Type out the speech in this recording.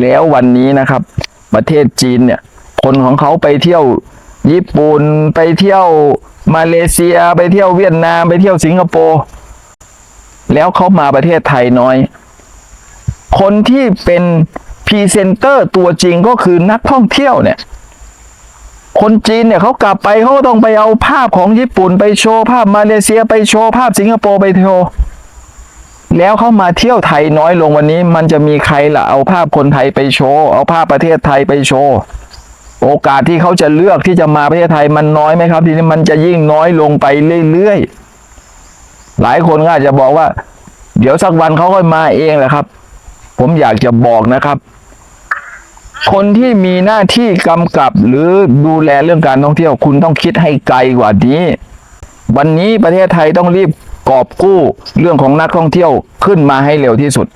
แล้ววันนี้นะครับ ประเทศจีนเนี่ย คนของเขาไปเที่ยวญี่ปุ่นไปเที่ยวมาเลเซีย ไปเที่ยวเวียดนาม ไปเที่ยวสิงคโปร์แล้วเขามาประเทศไทยน้อย คนที่เป็นพรีเซนเตอร์ตัวจริงก็คือนักท่องเที่ยวเนี่ย คนจีนเนี่ยเขากลับไปเขาก็ต้องไปเอาภาพของญี่ปุ่นไปโชว์ภาพมาเลเซียไปโชว์ภาพสิงคโปร์ไปโชว์ แล้วเข้ามาเที่ยวไทยน้อยลงวันนี้ มันจะมีใครล่ะเอาภาพคนไทยไปโชว์เอาภาพประเทศไทยไปโชว์โอกาสที่เขาจะเลือกที่จะมาประเทศไทยมันน้อยไหมครับ ทีนี้มันจะยิ่งน้อยลงไปเรื่อยๆหลายคนก็อาจจะบอกว่า เดี๋ยวสักวันเขาก็มาเองแหละครับ ผมอยากจะบอกนะครับ คนที่มีหน้าที่กำกับหรือดูแลเรื่องการท่องเที่ยวคุณต้องคิดให้ไกลกว่านี้ วันนี้ประเทศไทยต้องรีบ กอบกู้เรื่องของนักท่องเที่ยวขึ้นมาให้เร็วที่สุด